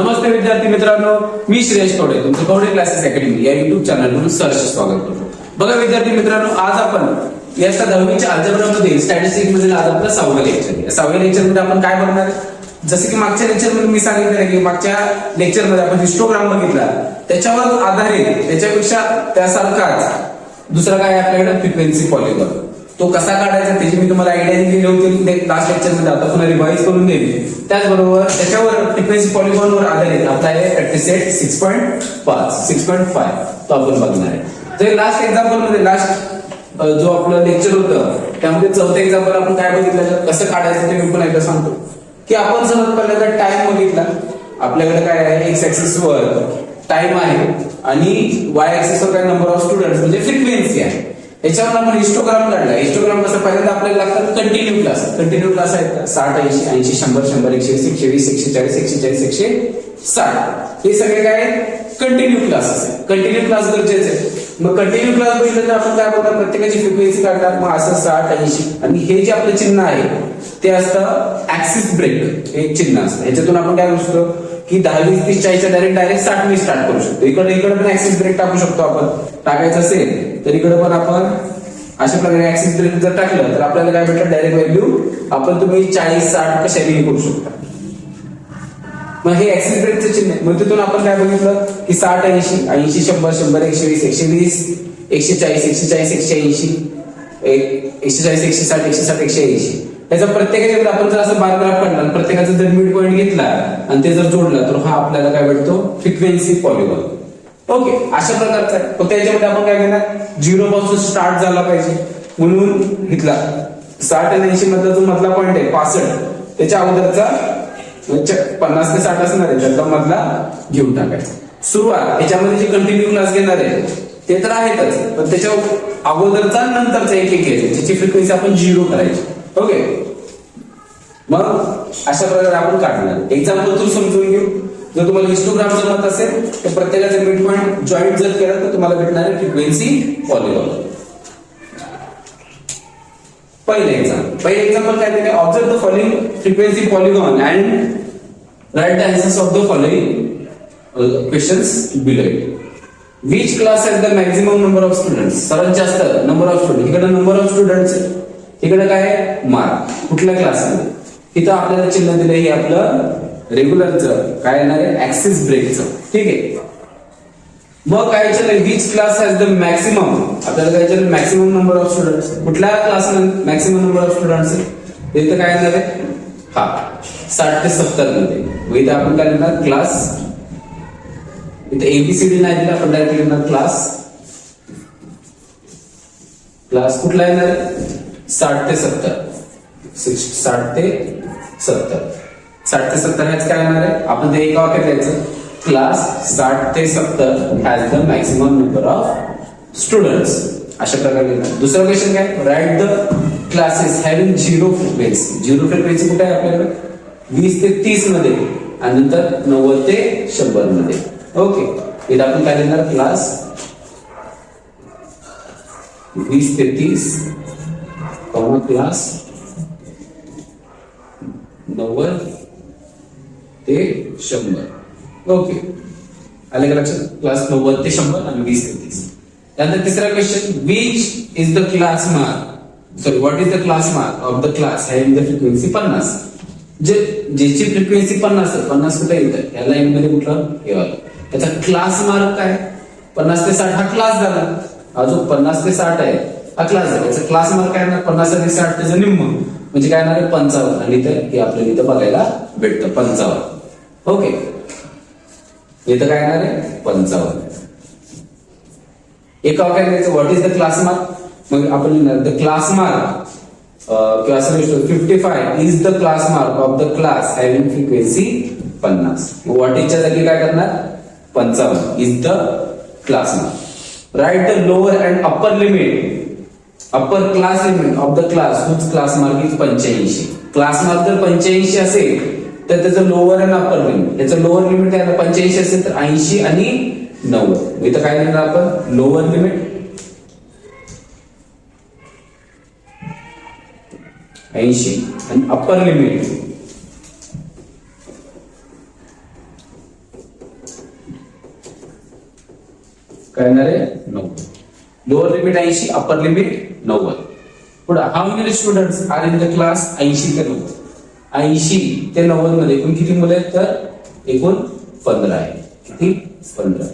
नमस्ते विद्यार्थी मित्रांनो मी श्रेयश थोडे तुमचं कवडे क्लासेस अकॅडमी या युट्यूब चॅनलवरून सर्च स्वागत करतो. बघा विद्यार्थी मित्रांनो आज आपण या दहावीच्या अल्जेब्रामध्ये स्टॅटिस्टिक मधील आज आपलं सहावं लेक्चर आहे सहाव्या लेक्चरमध्ये आपण काय बघणार? जसं की मागच्या लेक्चरमध्ये मी सांगितलं की मागच्या लेक्चरमध्ये आपण हिस्टोग्राम बघितला. त्याच्यावर आधारित त्याच्यापेक्षा त्यासारखाच दुसरा काय आपल्याकडे? फ्रिक्वेन्सी पॉलिगॉन तो कसा काढायचा त्याची मी तुम्हाला आयडिया दिली होती. लास्ट लेक्चरमध्ये आता पुन्हा रिवाईज करून देईल. त्याचबरोबर त्याच्यावर फ्रिक्वेन्सी पॉलिगॉन वर आधारित आपला आहे प्रॅक्टिस सेट सिक्स पॉईंट पाच सिक्स पॉईंट फाय तो आपण बघणार आहे. तर लास्ट एक्झाम्पलमध्ये लास्ट जो आपलं लेक्चर होतं त्यामध्ये चौथं एक्झाम्पल आपण काय बघितलं? कसं काढायचं ते मी पण एकदा सांगतो. की आपण सर्वात पहिल्यांदा टाइम बघितला. आपल्याकडे काय आहे? एक्स ऍक्सिस वर टाइम आहे. आणि वाय ऍक्सिस वर काय नंबर ऑफ स्टुडंट म्हणजे फ्रिक्वेन्सी आहे. याच्यावर आपण हिस्टोग्राम काढला. हिस्टोग्राम कसं पहिल्यांदा आपल्याला लागतात कंटिन्यू क्लास कंटिन्यू क्लास आहेत साठ ऐंशी ऐंशी शंभर शंभर एकशे वीस एकशे वीस एकशे चाळीस एकशे चाळीस एकशे साठ. हे सगळे काय कंटिन्यू क्लास असेल कंटिन्यू क्लास गरजेचे आहे. मग कंटिन्यू क्लास बघितलं तर आपण काय बोलणार प्रत्येकाची फ्रिक्वेन्सी काढणार मग असं साठ ऐंशी. आणि हे जे आपलं चिन्ह आहे ते असतं ऍक्सिस ब्रेक हे चिन्ह असतं. ह्याच्यातून आपण काय करू शकतो? की दहा वीस तीस चाळीसच्या डायरेक्ट डायरेक्ट साठ मी स्टार्ट करू शकतो. इकडे इकडे पण ऍक्सिस ब्रेक टाकू शकतो आपण. टाकायचं असेल तर इकडे पण आपण अशा प्रकारे ऍक्सिस ब्रेक जर टाकलं तर आपल्याला काय भेटलं डायरेक्ट व्हॅल्यू आपण तुम्ही चाळीस साठ कशाने करू शकता. मग हे ऍक्सिस ब्रेकचं चिन्ह. मग तिथून आपण काय बघितलं? की साठ ऐंशी ऐंशी शंभर शंभर एकशे वीस एकशे वीस एकशे चाळीस एकशे चाळीस एकशे ऐंशी एक एकशे चाळीस एकशे साठ एकशे साठ एकशे ऐंशी. त्याचा प्रत्येकाच्या आपण जर असं बार ग्राफ काढला आणि प्रत्येकाचा जर मिड पॉईंट घेतला आणि ते जर जोडला तर हा आपल्याला काय भेटतो? फ्रिक्वेन्सी पॉलिगॉन ओके अशा प्रकारचा आहे. फक्त याच्यामध्ये आपण काय घेणार? झिरो पासून स्टार्ट झाला पाहिजे. म्हणून घेतला साठ आणि ऐंशी मधला जो मधला पॉईंट आहे पासष्ट त्याच्या अगोदरचा पन्नास ते साठ असणार आहे. त्याचा मधला घेऊन टाकायचा. सुरुवात याच्यामध्ये जे कंटिन्यू क्लास घेणार आहे ते तर आहेतच. पण त्याच्या अगोदरचा नंतरचा एक एक आहे. ज्याची फ्रिक्वेन्सी आपण झिरो करायची. ओके मग अशा प्रकारे आपण काढणार. एक्झाम्पल तू समजून घेऊ. जर तुम्हाला हिस्टोग्राम जमत असेल तर प्रत्येकाचं मिड पॉईंट जॉईंट जर केलं तर तुम्हाला भेटणार आहे फ्रिक्वेन्सी पॉलिगॉन पहिले एक्झाम्पल पहिले एक्झाम्पल काय दिले observe the following frequency polygon and write the answers of the following questions below which class has the maximum number of student सर्वात जास्त नंबर ऑफ स्टुडंट इकडे नंबर ऑफ स्टुडंट इकडे काय mark कुठल्या क्लासमध्ये इथं आपल्याला चिन्ह दिलं हे आपलं रेग्युलरचं काय येणार आहे? ऍक्सिस ब्रेकचं ठीक आहे? मग काय विचारलं which class has the maximum आपल्याला काय विचारलं मॅक्सिमम नंबर ऑफ स्टुडंट्स कुठल्या class maximum number of students ते तर काय येणार आहे? हा साठ ते सत्तरमध्ये. इथे इथं आपण काय लिहिणार क्लास इथं एबीसीडी नाही दिला आपण डायरेक्ट लिहिणार क्लास क्लास कुठला येणार साठ ते सत्तर. सिक्स साठ ते सत्तर. साठ ते सत्तर ह्याच काय येणार आहे? आपण ते एका वाक्यात लिहायचं. क्लास साठ ते सत्तर has the maximum number of students अशा प्रकारे दुसरं क्वेश्चन काय? Write the classes having zero frequency zero frequency कुठे आहे आपल्याकडे? वीस ते तीसमध्ये. आणि नंतर नव्वद ते शंभरमध्ये. ओके इथं आपण काय लिहिणार? क्लास वीस ते तीस कॉमा क्लास नव्वद ते शंभर. ओके आले का लक्षात? क्लास नव्वद ते शंभर आणि वीस ते तीस. त्यानंतर तिसरा question which is the class mark sorry what is the class mark of the class having the frequency पन्नास. जे ज्याची फ्रिक्वेन्सी पन्नास आहे पन्नास कुठे येतं? या लाईन मध्ये कुठलं? हे त्याचा क्लास मार्क काय? पन्नास ते साठ हा क्लास झाला. हा जो पन्नास ते साठ आहे हा क्लास झाला. याचा क्लास मार्क काय ना पन्नास ते साठ त्याचं निम्म. म्हणजे काय येणार आहे? पंचावन्न. आणि इथं हे आपल्याला इथं बघायला भेटतं. पंचावन्न. ओके. इथं काय येणार आहे? पंचावन्न. एका वाक्यात लिहायचं what is the class mark मग आपण लिहिणार द क्लास मार्क किंवा असं fifty five is the class mark of the class having frequency पन्नास. व्हॉट इजच्या जागी काय करणार? पंचावन्न is the class mark write the lower and upper limit upper class limit of the class whose class mark is पंच्याऐंशी? Class mark जर पंच्याऐंशी असेल. तर त्याचं लोअर आणि अप्पर लिमिट त्याचं लोअर लिमिट आहे पंच्याऐंशी असेल तर ऐंशी आणि नव्वद. इथं काय लिहिणार आपण? लोअर लिमिट ऐंशी आणि अप्पर लिमिट काय येणार आहे? नव्वद. लोअर लिमिट ऐंशी अप्पर लिमिट नव्वद. पुढे how many student are in the class ऐंशी ते नव्वद. ऐंशी ते नव्वदमध्ये एकूण किती मुलं आहेत? तर एकूण पंधरा आहे किती? पंधरा.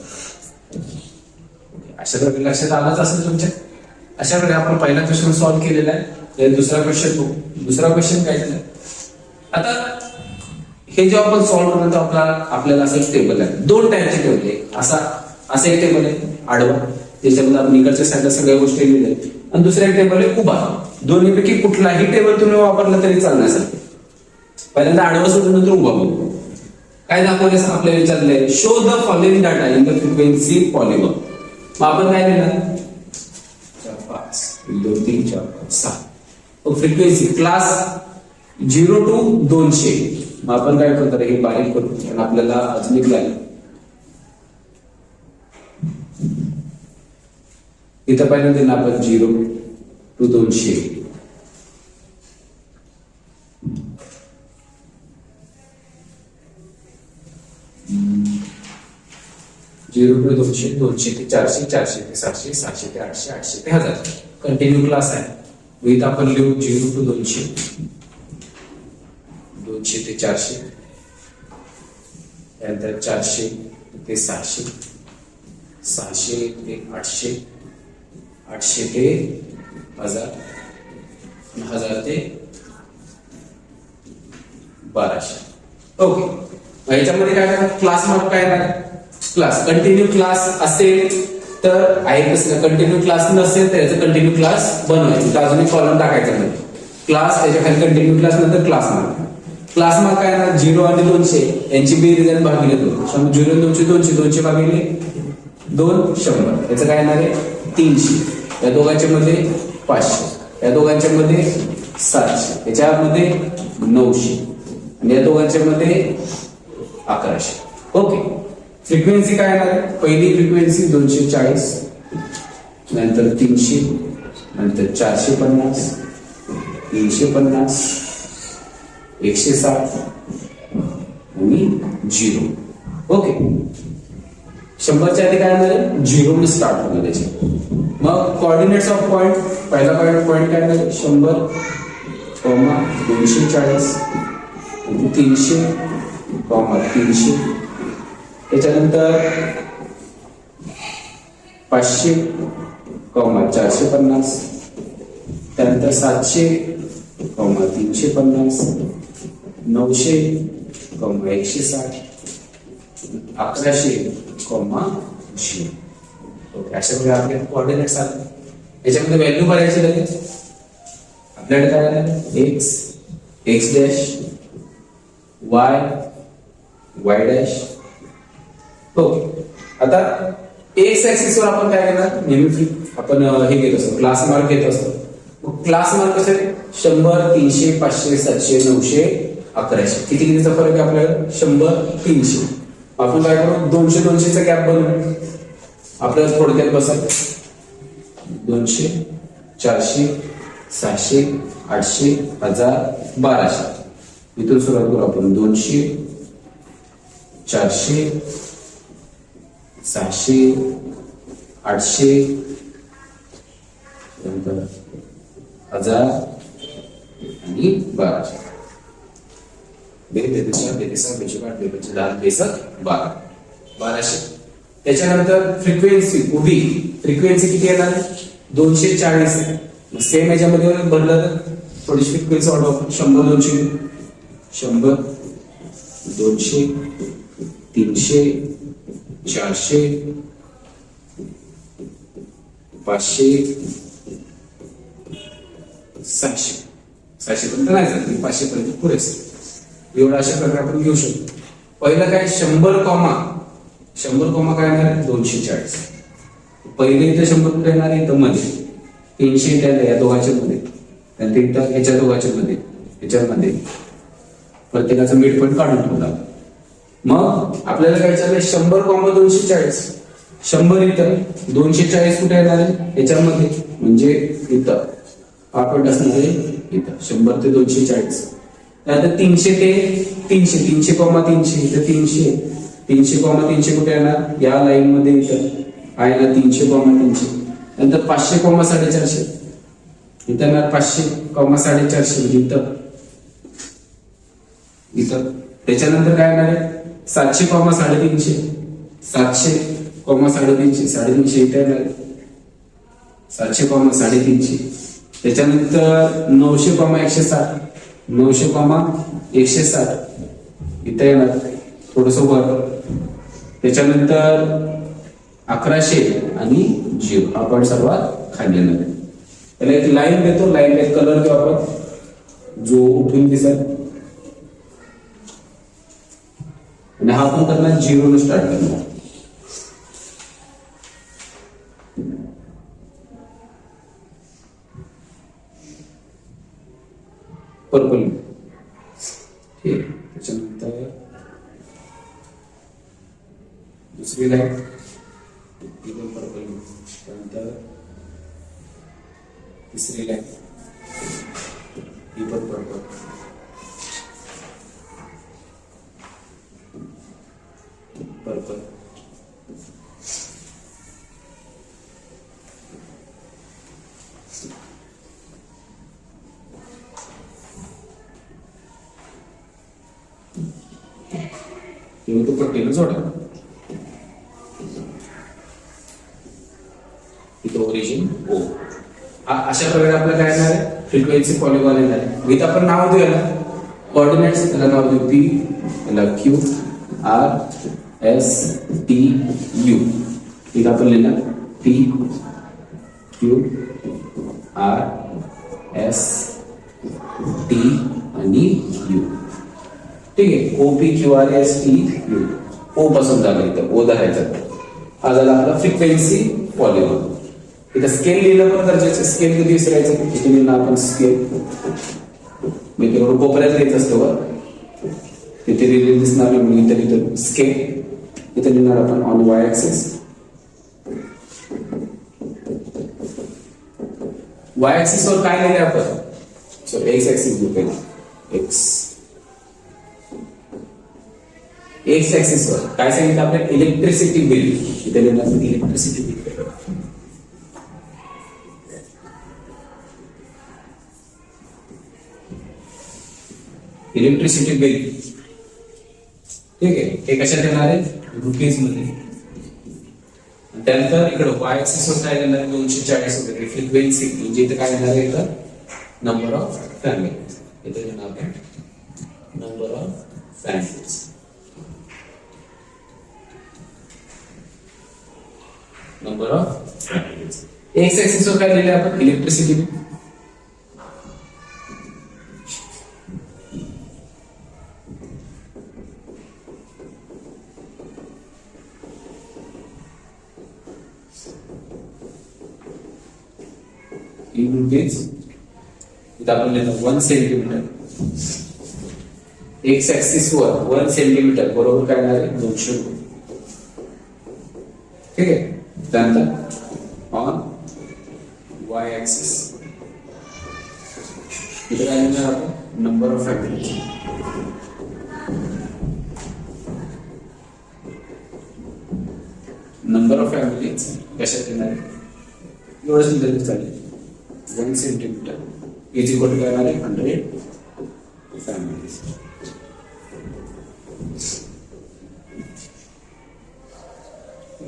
अशा प्रकारे लक्षात आलाच असेल तुमच्या. अशा प्रकारे आपण पहिला क्वेश्चन सॉल्व्ह केलेला आहे. दुसरा क्वेश्चन बघू दुसरा क्वेश्चन काय झालं? आता हे जेव्हा आपण सॉल्व्ह करतो तेव्हा आपल्याला आपल्याला असं एक टेबल आहे. दोन टाईपचे टेबल आहे. असा असं एक टेबल आहे. आडवा. त्याच्यामध्ये आपण इकडच्या साईडला सगळ्या गोष्टी लिहिल्या आणि दुसऱ्या एक टेबल आहे उभा. दोन्हीपैकी कुठलाही टेबल तुम्ही वापरला तरी चालणार. सर पहिल्यांदा आडवं सोडून नंतर उभा बघू काय दाखवले आपल्याला विचारलंय? Show the following data in the frequency polymer मग आपण काय लिहिलं चार पाच. दोन तीन चार पाच सहा. फ्रिक्वेन्सी क्लास झिरो टू दोनशे. मग आपण काय करतो हे बारीक करू कारण आपल्याला अजून एक लागेल इथं पहिल्यांदा आपण झिरो टू दोनशे. झिरो टू दोनशे दोनशे ते चारशे चारशे ते सातशे सातशे ते आठशे आठशे ते हजार. कंटिन्यू क्लास आहे. विथ आपण लिहू झिरो टू दोनशे. दोनशे ते चारशे. त्यानंतर चारशे ते सहाशे सहाशे ते आठशे. आठशे ते हजार. हजार ते बाराशे. ओके याच्यामध्ये काय क्लास मार्क काय राहणार क्लास कंटिन्यू क्लास असेल तर आहे कसं कंटिन्यू क्लास नसेल तर याचा कंटिन्यू क्लास बनवायचं. तर अजून कॉलम टाकायचा नाही क्लास त्याच्याखाली कंटिन्यू क्लास नंतर क्लास मार्क क्लास मार्क काय ना झिरो आणि दोनशे. यांची बी आणि भागिले दोन. शंभर झिरो दोनशे दोनशे दोनशे भागिले दोन शंभर. याचं काय येणार आहे? तीनशे. या दोघांच्या मध्ये पाचशे. या दोघांच्या मध्ये सातशे. याच्यामध्ये नऊशे. आणि या दोघांच्या मध्ये अकराशे. ओके फ्रिक्वेन्सी काय येणार आहे? पहिली फ्रिक्वेन्सी दोनशे चाळीस, नंतर तीनशे, नंतर चारशे पन्नास, तीनशे पन्नास, एकशे आणि झिरो. ओके शंभरच्या आधी काय येणार आहे? झिरो स्टार्ट होणार त्याचे. मग कॉर्डिनेट्स ऑफ़ पॉइंट पहिला पॉइंट पॉइंट काय आहे? शंभर कॉमा दोनशे चाळीस, तीनशे कॉमा तीनशे त्याच्यानंतर पाचशे कॉमा चारशे पन्नास त्यानंतर सातशे कॉमा तीनशे पन्नास नऊशे कौमा एकशे साठ अकराशे कौमा शे ओके अशा प्रकारे आपले कोऑर्डिनेट्स आले. याच्यामध्ये व्हॅल्यू भरायची लगेच. आपल्याकडे काय आलं? X X dash Y Y dash okay आता एक्स ऍक्सिस वर आपण काय करणार? नेहमी फ्री आपण हे घेत असतो. क्लास मार्क घेत असतो. क्लास मार्क कसे? शंभर तीनशे पाचशे सातशे नऊशे अकराशे. किती कितीचा फरक आहे आपल्याला? शंभर तीनशे. आपण काय करू? दोनशे दोनशेचा गॅप बनवू. आपल्याला थोडक्यात बसत दोनशे चारशे सहाशे आठशे हजार बाराशे. इथून सुरुवात करू आपण. दोनशे चारशे सहाशे आठशे नंतर हजार आणि बाराशे. बारा. बाराशे. त्याच्यानंतर फ्रिक्वेन्सी उभी. फ्रिक्वेन्सी किती येणार? दोनशे चाळीस आहे. सेम याच्यामध्ये भरलं तर थोडीशी फ्रिक्वेन्सी ऑर्डर शंभर दोनशे. शंभर दोनशे तीनशे चारशे पाचशे सहाशे. सहाशे पर्यंत नाही जात पाचशे पर्यंत पुरेसे एवढा अशा प्रकारे आपण घेऊ शकतो. पहिलं काय? शंभर कॉमा. शंभर कॉमा काय येणार? दोनशे चाळीस. पहिले इथं शंभर कुठे येणार? आहे? इथं मध्ये. तीनशे त्या या दोघांच्या मध्ये. त्यानंतर इथं ह्याच्या दोघांच्या मध्ये. ह्याच्यामध्ये प्रत्येकाचा मिड पॉईंट काढून ठेवला मग आपल्याला काय चाललंय? शंभर कॉमा दोनशे चाळीस. शंभर इथं. दोनशे चाळीस कुठे येणार आहे याच्यामध्ये. म्हणजे इथं. हा पॉईंट असणार आहे. इथं. शंभर ते दोनशे चाळीस. त्यानंतर तीनशे ते तीनशे. तीनशे कॉमा तीनशे. इथं तीनशे. तीनशे कॉमा तीनशे कुठे येणार? या लाईन मध्ये इथं. आहे ना तीनशे कॉमा तीनशे. नंतर पाचशे कॉमा साडेचारशे. इथं येणार पाचशे कॉमा साडेचारशे. म्हणजे इथं. इथं. त्याच्यानंतर काय येणार आहे? सातशे कॉमा साडेतीनशे. सातशे कॉमा साडेतीनशे. साडेतीनशे इथे सातशे कॉमा साडेतीनशे. त्याच्यानंतर नऊशे कॉमा एकशे साठ. नऊशे कॉमा एकशे साठ. इथे येणार. थोडस वर. त्याच्यानंतर अकराशे आणि झिरो हा पॉईंट सर्वात खाली येणार. त्याला एक लाईन देतो. लाईन एक कलर देऊ आपण. जो उठून दिसेल. आणि हा पण करणार झिरो स्टार्ट करणार पर्पल ठीक आहे. त्याच्यानंतर दुसरी लाईन ही पण पर्पल त्यानंतर तिसरी लाईन आहे पॉलिगॉन येणार आहे इथं आपण नाव देऊ याला. कॉर्डिनेट्स त्याला नाव देऊ. पी याला Q R S T U इथं आपण लिहिणार P Q R S T आणि यू ठीक आहे. O P Q R S T U O पासून झालं इथं. ओ धरायचं. हा झाला आपला फ्रिक्वेन्सी पॉलिगॉन इथं स्केल लिहिलं पण गरजेचं स्केल कधी विसरायचं? किती लिहिलं आपण स्केल मी तेवढं कोपऱ्यात लिहित असतो बरं तिथे लिहिलेलं दिसणार नाही म्हणून इथे लिहितो स्केल इथे लिहिणार आपण on Y axis Y axis वर काय लिहिले आपण? सो एक्स ऍक्सिस घेऊ एक्स एक्स ऍक्सिस वर. काय सांगितलं आपल्याला? इलेक्ट्रिसिटी बिल इथे लिहिणार इलेक्ट्रिसिटी बिल इलेक्ट्रिसिटी बिल. ठीक आहे. हे कशात येणार आहे? रुपीजमध्ये. त्यानंतर इकडे वाय एक्सिस वर काय येणार आहे? दोनशे चाळीस वगैरे फ्रिक्वेन्सी म्हणजे इथे काय येणार आहे इथं? नंबर ऑफ फॅमिली इथे येणार आहे number of families number of families X axis वर काय लिहिले आपण? इलेक्ट्रिसिटी बिल इथं आपण लिहिलं वन सेंटीमीटर एक्स ऍक्सिस वर वन सेंटीमीटर बरोबर काय येणार आहे? दोनशे रुपये. ठीक आहे? त्यानंतर ऑन वाय ऍक्सिस इथे काय लिहिणार आपण? Number of family number of families कशात येणार आहे? एवढंच लिहिलं चालेल one centimetre is equal to काय येणार आहे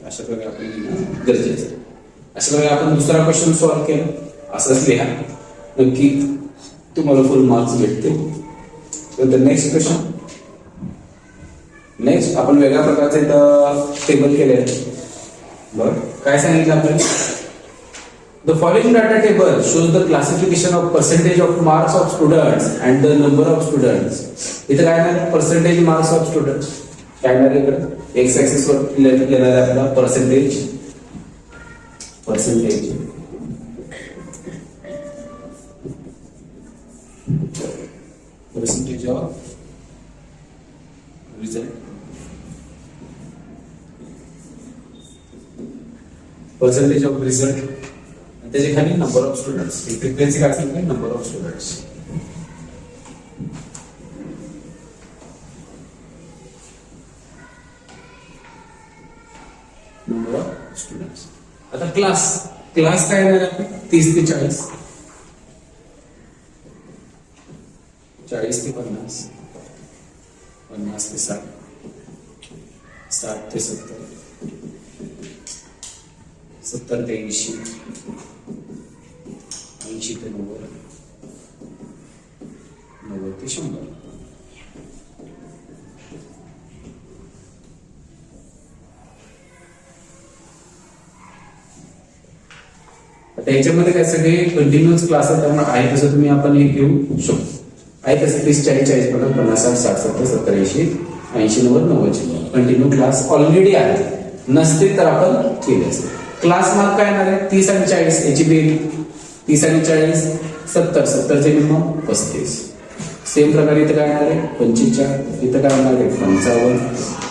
अशा प्रकारे आपण गरजेचं आहे. अशा प्रकारे आपण दुसरा क्वेश्चन सॉल्व्ह केला असंच लिहा नक्की तुम्हाला फुल मार्क्स भेटतील तर नेक्स्ट क्वेश्चन नेक्स्ट आपण वेगळ्या प्रकारचे टेबल केले आहे बरं काय सांगितलं आपल्याला The following data table shows the classification of percentage of marks of students and the number of students. इथं काय नाही पर्सेंटेज मार्क्स ऑफ स्टुडंट काय नाही इकडे एक्स ऍक्सिस वर लिहिणार आहे आपला percentage percentage percentage of result percentage of result त्याच्याखाली नंबर ऑफ स्टुडंट्स फ्रिक्वेन्सी काय सांगते number of students number of students आता क्लास क्लास काय येणार आहे? तीस ते चाळीस. चाळीस ते पन्नास. पन्नास ते साठ. साठ ते सत्तर. सत्तर ते ऐंशी. ऐंशी ते नव्वद. नव्वद ते शंभर. आता याच्यामध्ये काय सगळे कंटिन्युअस क्लास त्यामुळे आहे तसं तुम्ही आपण हे घेऊ शकतो. आहे तसं तीस चाळीस चाळीस पन्नास पन्नास साठ साठ सत्तर सत्तर ऐंशी ऐंशी नव्वद नव्वद कंटिन्यू क्लास ऑलरेडी आहे. नसते तर आपण केले असते. क्लास मार्क काय येणार आहे? तीस आणि चाळीस याची बेट तीस आणि चाळीस सत्तर. सत्तरचे निम्म पस्तीस. सेम प्रकारे इथं काय येणार आहे? पंचेचाळ इथं काय येणार आहे? पंचावन्न.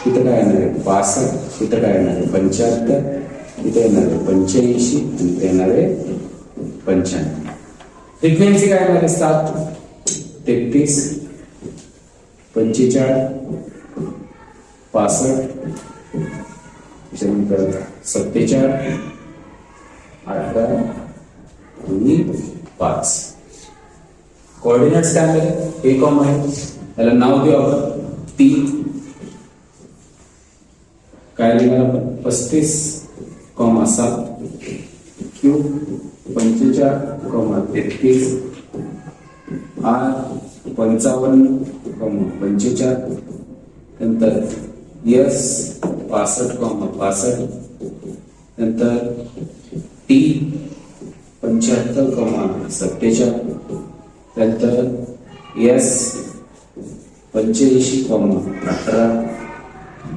इथं काय येणार आहे? पासष्ट इथं काय येणार आहे? पंच्याहत्तर. इथं येणार आहे पंच्याऐंशी. आणि इथं येणार आहे पंच्याण्णव. फ्रिक्वेन्सी काय येणार आहे? सात. तेहतीस. पंचेचाळ पासष्ट. त्याच्यानंतर सत्तेचाळ अठरा दोन्ही पाच. कॉर्डिनेट्स काय आले हे कॉम आहे. त्याला नाव देऊ आपण. टी काय लिहिणार आपण? पस्तीस कॉमा सात. क्यू पंचेचाळ कॉमा तेहतीस. आर पंचावन्न कॉमा पंचेचाळ. नंतर यस पासष्ट कॉमा पासष्ट. नंतर टी पंच्याहत्तर कॉमा सत्तेचाळ नंतर एस पंच्याऐंशी कॉमा अठरा.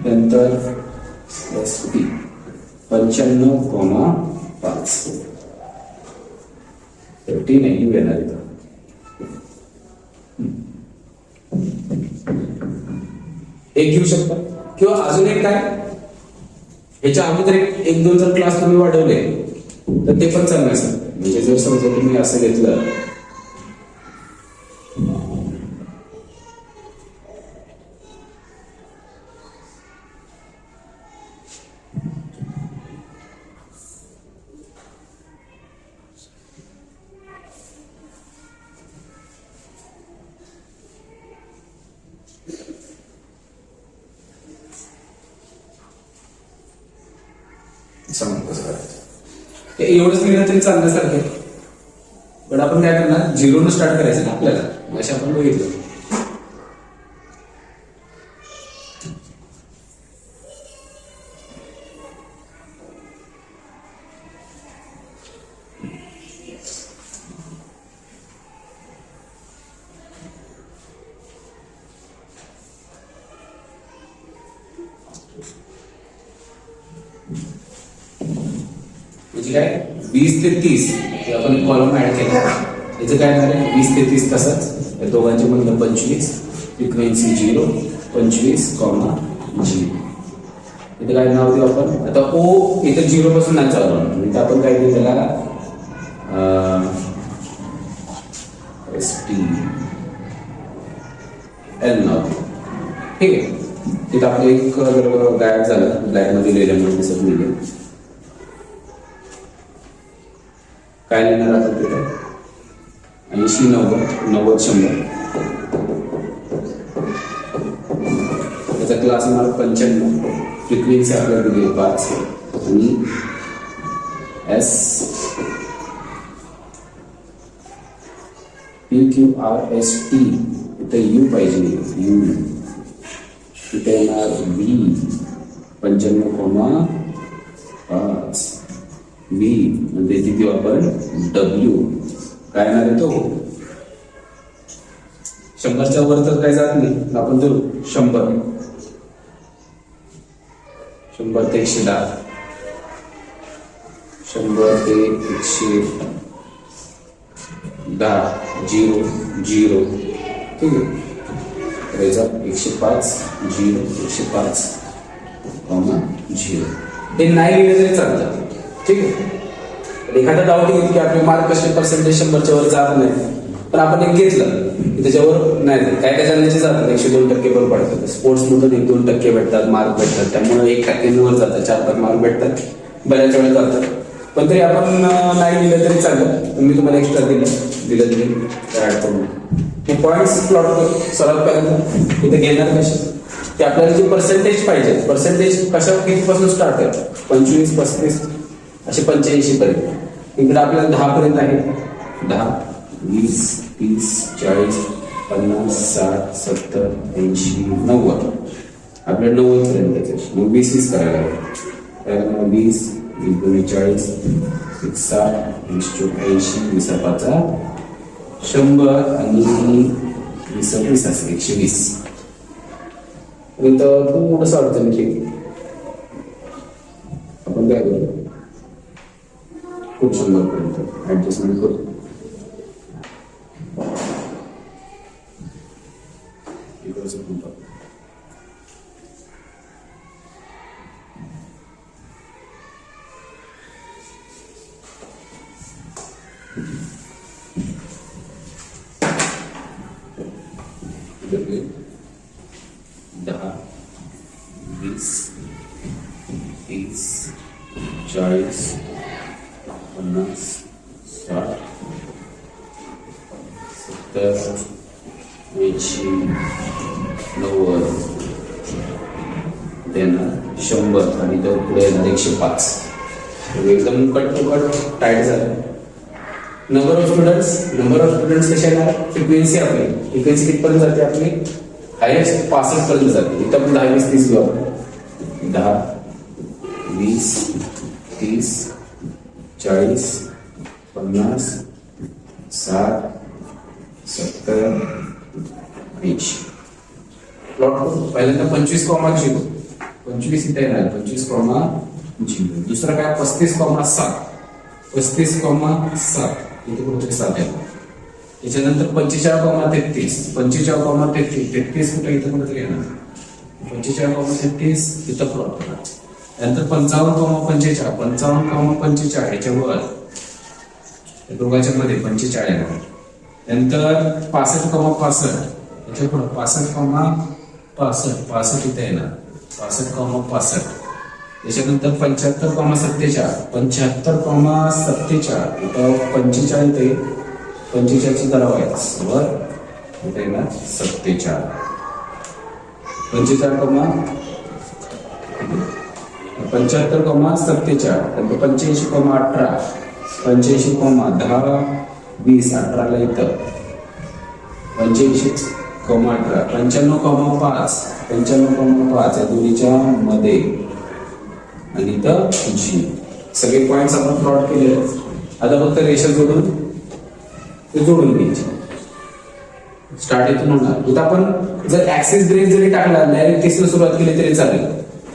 नंतर एस पी पंच्याण्णव कॉमा पाच. तर नाही येणार एक घेऊ शकता. किंवा अजून एक काय? याच्या अगोदर एक दोन जर क्लास तुम्ही वाढवले तर ते पण चांगलं सर म्हणजे जर समजा तुम्ही असं घेतलं सांगू कसं करायचं ते एवढंच लिहिलं तरी चालण्यासारखं पण आपण काय करणार? झिरो न स्टार्ट करायचं ना आपल्याला. असे आपण बघितलं. पंचवीस फ्रिक्वेन्सी झिरो पंचवीस कॉमा झिरो इथं काय नाव देऊ आपण? आता ओ इथं झिरो पासून नाही चालू म्हणजे आपण काय देऊ त्याला? एस टी एल नाव देऊ. ठीक आहे. तिथं आपलं एक जर गायब झालं. ब्लॅकमध्ये लिहिल्यामुळे दिसत नाही काय लिहिणार आपण तिथं? ऐंशी नव्वद नव्वद शंभर. क्लास मार्क पंच्याण्णव फ्रिक्वेन्सी आपल्याला दिली आहे पाच. आणि S P Q R S T इथे यू पाहिजे. यू इथे येणार बी पंच्याण्णव कोमा पाच. बी म्हणजे तिथे आपण डब्ल्यू काय येणार आहे तो? शंभरच्या वर तर काय जात नाही. आपण तर शंभर. शंभर ते एकशे दहा. शंभर ते एकशे दहा. Zero zero. ठीक आहे. याचा एकशे पाच झिरो एकशे पाच झिरो. हे नाही लिहिलं तरी चालतं. ठीक आहे. एखादा डाऊट येईल की आपले मार्क कसे पर्सेंटेज शंभरच्या वर जात नाही. पण आपण एक घेतलं त्याच्यावर नाही काय काय जणांचे जातात एकशे दोन टक्के पण पडतात. स्पोर्ट्स मधून एक दोन टक्के भेटतात मार्क भेटतात. त्यामुळे एक टक्क्यांवर जातात चार पाच मार्क भेटतात. बऱ्याच वेळा जातात. पण तरी आपण नाही दिलं तरी चाललं पण मी तुम्हाला एक्स्ट्रा दिलं. दिलं तरी ऍड करून हे पॉईंट्स प्लॉट करू सर्वात पहिल्यांदा इथे घेणार कसे ते आपल्याला जे पर्सेंटेज पाहिजे पर्सेंटेज कशा कितीपासून स्टार्ट आहे पंचवीस पस्तीस असे पंच्याऐंशी पर्यंत. इकडे आपल्याला दहा पर्यंत आहे. दहा? वीस तीस चाळीस पन्नास साठ सत्तर ऐंशी नव्वद. आपल्या नव्वद पर्यंत मग वीस वीस करायला लागेल. वीस वीस दोन्ही चाळीस एक साठ वीस ऐंशी वीस पाचा शंभर आणि वीस वीस असेल एकशे वीस. इथं थोडंसं अडचणीची आपण काय करू? खूप शंभरपर्यंत ॲडजस्टमेंट ऍडजस्टमेंट करू? इकडचं पण पाहू. इकडे दहा वीस तीस पुढे पाच एकदम कट टू कट टाईट झालं. Number of students number of students कशा येणार फ्रिक्वेन्सी आपली. फ्रिक्वेन्सी कितपर्यंत जाते आपली? हायेस्ट पासष्ट पर्यंत जाते. इथं आपण दहा वीस तीस घेऊ आपण. दहा वीस तीस चाळीस पन्नास साठ सत्तर ऐंशी प्लॉट करू. पहिल्यांदा पंचवीस कॉमा शिकू. पंचवीस इथे येणार. पंचवीस कॉमा झिरो दुसरं काय? पस्तीस कॉमा सात. पस्तीस कॉमा सात. इथे कुठेतरी सात त्याच्यानंतर पंचेचाळीस कॉमा तेहतीस. पंचेचाळीस कॉमा तेहतीस. तेहतीस कुठे? इथं कुठेतरी येणार. पंचेचाळीस कॉमा तेहतीस इथं प्लॉट करा त्यानंतर पंचावन्न कॉमा पंचेचाळीस पंचावन्न कॉमा पंचेचाळीस याच्यावर दोघांच्या मध्ये पंचेचाळीस नंतर पासष्ट कॉमा पासष्ट. याच्यापुढे पासष्ट कॉमा पासष्ट. पासष्ट इथे येणार. पासष्ट कॉमा पासष्ट. त्याच्यानंतर पंच्याहत्तर कॉमा सत्तेचाळ. पंच्याहत्तर कॉमा सत्तेचाळ. इथं पंचेचाळीस ते पंचेचाळीसची जरा आहे. बरोबर इथे येणार सत्तेचाळ. पंचेचाळ कॉमा पंच्याहत्तर कॉमा सत्तेचाळ. नंतर पंच्याऐंशी कॉमा अठरा. पंच्याऐंशी कॉमा दहा. वीस. अठराला इथं पंच्याऐंशी कॉमा अठरा. पंच्याण्णव कॉमा पाच. पंच्याण्णव कॉमा पाच या दोन्हीच्या मध्ये. आणि इथं जी सगळे पॉइंट्स आपण प्लॉट केले आता फक्त रेषा जोडून ते जोडून घ्यायचे. स्टार्ट इथून होणार. इथं आपण जर ऍक्सिस ब्रेक जरी टाकला डायरेक्ट तिसरं सुरुवात केली तरी चालेल.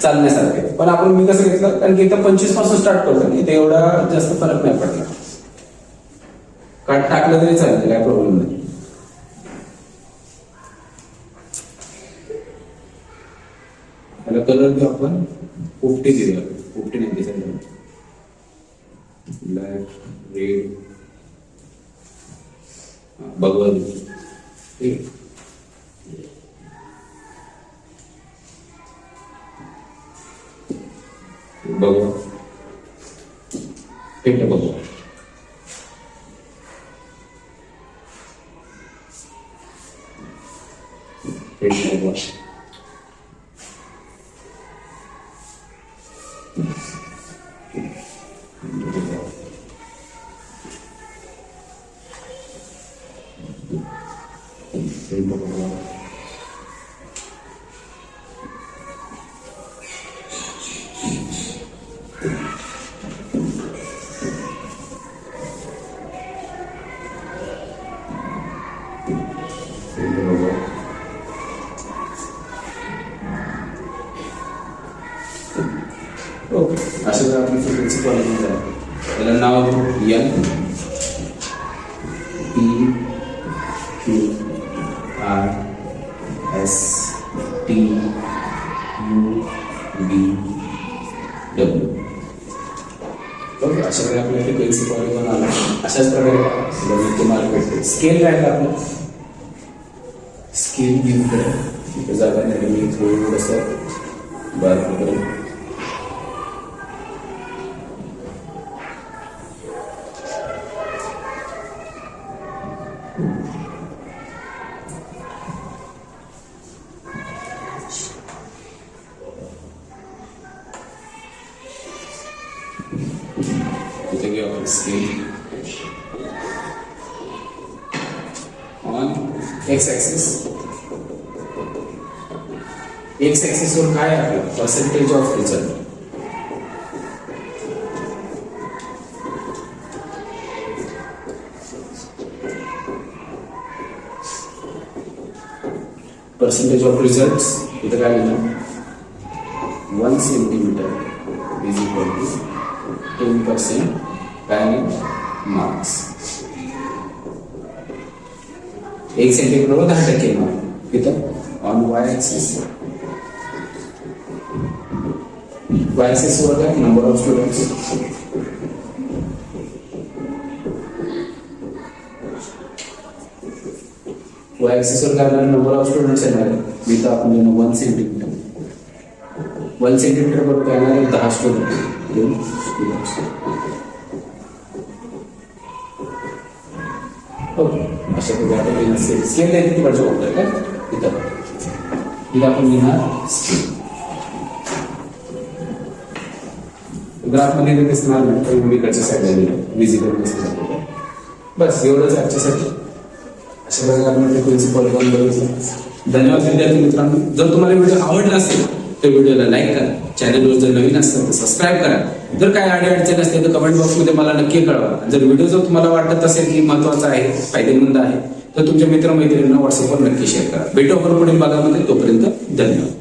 चालण्यासारखे पण आपण मी कसं घेतलं? कारण की इथं पंचवीसपासून स्टार्ट करतो इथे एवढा जास्त फरक नाही पडला काट टाकलं तरी चालेल. काय प्रॉब्लेम नाही. कलर घेऊ आपण. पोपटी देऊया पोपटी नाही दिसायला ब्लैक रेड भगवा ठीक ठीक भगवा। फ्रिक्वेन्सी त्याला नाव देऊ N P Q R S T U B W. Okay अशा प्रकारे आपल्या फ्रिक्वेन्सी कॉलिंग पण आला अशाच प्रकारे तुम्हाला भेटते स्केल काय आहे आपलं स्केल घेऊन इथे जागा नाही मी थोडंसं बारीक करून एक्स ऍक्सिस एक्स ऍक्सिस वर काय आहे? आपलं percentage of result percentage of result इथं काय लिहिलं? One centimetre is equal to ten percent काय मार्क्स एक सेंटीमीटरवर दहा टक्के इथं on Y axis Y axis वर काय? Number of students Y axis वर काय? नंबर ऑफ़ स्टुडंट्स येणार आहे इथं आपण लिहिलं वन सेंटीमीटर वन सेंटीमीटर वर काय येणार दहा स्टुडंट दोन स्टुडंट्स ओके अशा प्रकारे लिहिणार स्केल स्केल आहे तिकडचं होतं काय? इथं. तिथं आपण लिहिणार ग्राफमध्ये दिसणार नाही पण इकडच्या साईडला लिहिलं विजिबल दिसणार बस एवढंच आजच्यासाठी. अशा प्रकारे आपण फ्रिक्वेन्सी कॉल करून बघितलं. धन्यवाद विद्यार्थी मित्रांनो. जर तुम्हाला व्हिडिओ आवडला असेल तर व्हिडिओला लाईक करा. चॅनलवर जर नवीन असतं तर सबस्क्राईब करा. जर काय अडी अडचण असते तर कमेंट बॉक्समध्ये मला नक्की कळवा. जर व्हिडिओ जर तुम्हाला वाटत असेल की महत्त्वाचा आहे फायदेमंद आहे तर तुमच्या मित्रमैत्रिणींना व्हॉट्सअपवर नक्की शेअर करा. भेटू आपण पुढील भागामध्ये. तोपर्यंत धन्यवाद.